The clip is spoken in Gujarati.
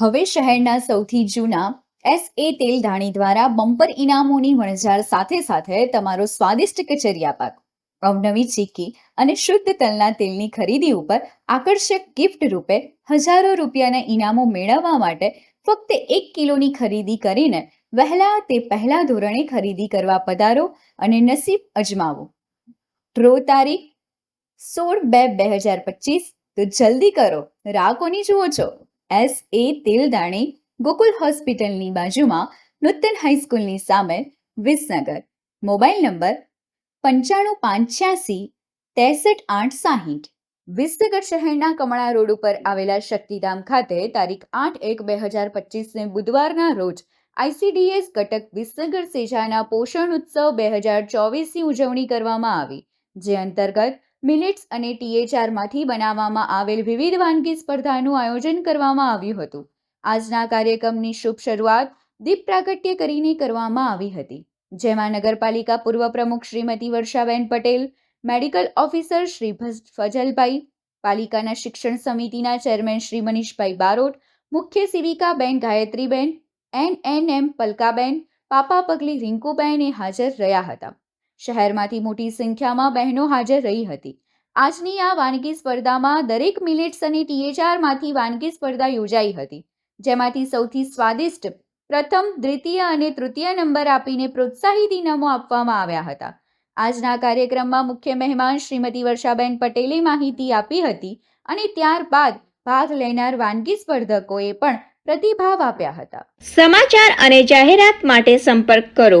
હવે શહેરના સૌથી જૂના એસ એ તેલ ધાણી દ્વારા બમ્પર ઇનામોની વણઝાર સાથે સાથે તમારો સ્વાદિષ્ટ કચરિયા પાક, અવનવી ચીકી અને શુદ્ધ તલના તેલની ખરીદી ઉપર આકર્ષક ગિફ્ટ રૂપે હજારો રૂપિયાના ઇનામો મેળવવા માટે ફક્ત એક કિલોની ખરીદી કરીને વહેલા તે પહેલા ધોરણે ખરીદી કરવા પધારો અને નસીબ અજમાવો. ડ્રો તારીખ સોળ બે બે હજાર પચીસ, તો જલ્દી કરો. રાહ કોની જુઓ છો? એસ એ તેલદાણી ગોકુલ હોસ્પિટલની બાજુમાં નૂતન હાઈસ્કૂલની સામે વિસનગર. મોબાઈલ નંબર પંચાણું પાંચ છ્યાસી ત્રેસઠ આઠ સાહીઠ. વિસનગર શહેરના કમળા રોડ ઉપર આવેલા શક્તિધામ ખાતે તારીખ આઠ એક બે હજાર પચીસને બુધવારના રોજ આઈસીડીએસ ઘટક વિસનગર સેજાના પોષણ ઉત્સવ બે હજાર ચોવીસની ઉજવણી કરવામાં આવી. જે અંતર્ગત મિલેટ્સ અને ટીએચઆરમાંથી બનાવવામાં આવેલ વિવિધ વાનગી સ્પર્ધાનું આયોજન કરવામાં આવ્યું હતું. આજના કાર્યક્રમની શુભ શરૂઆત દીપ પ્રાગટ્ય કરીને કરવામાં આવી હતી, જેમાં નગરપાલિકા પૂર્વ પ્રમુખ શ્રીમતી વર્ષાબેન પટેલ, મેડિકલ ઓફિસર શ્રી ફજલભાઈ, પાલિકાના શિક્ષણ સમિતિના ચેરમેન શ્રી મનીષભાઈ બારોટ, મુખ્ય સેવિકાબેન ગાયત્રીબેન એન એન એમ પલકાબેન, પાપા પગલી રિંકુબેન હાજર રહ્યા હતા. શહેરમાંથી મોટી સંખ્યામાં બહેનો હાજર રહી હતી. આજની આ વાનગી સ્પર્ધામાં દરેક મિલેટ્સ અને ટીએચઆરમાંથી વાનગી સ્પર્ધા યોજાઈ હતી, જેમાંથી સૌથી સ્વાદિષ્ટ પ્રથમ, દ્વિતીય અને તૃતીય નંબર આપીને પ્રોત્સાહિત ઇનામો આપવામાં આવ્યા હતા. આજના કાર્યક્રમમાં મુખ્ય મહેમાન શ્રીમતી વર્ષાબેન પટેલે માહિતી આપી હતી અને ત્યારબાદ ભાગ લેનાર વાનગી સ્પર્ધકોએ પણ પ્રતિભાવ આપ્યા હતા. સમાચાર અને જાહેરાત માટે સંપર્ક કરો.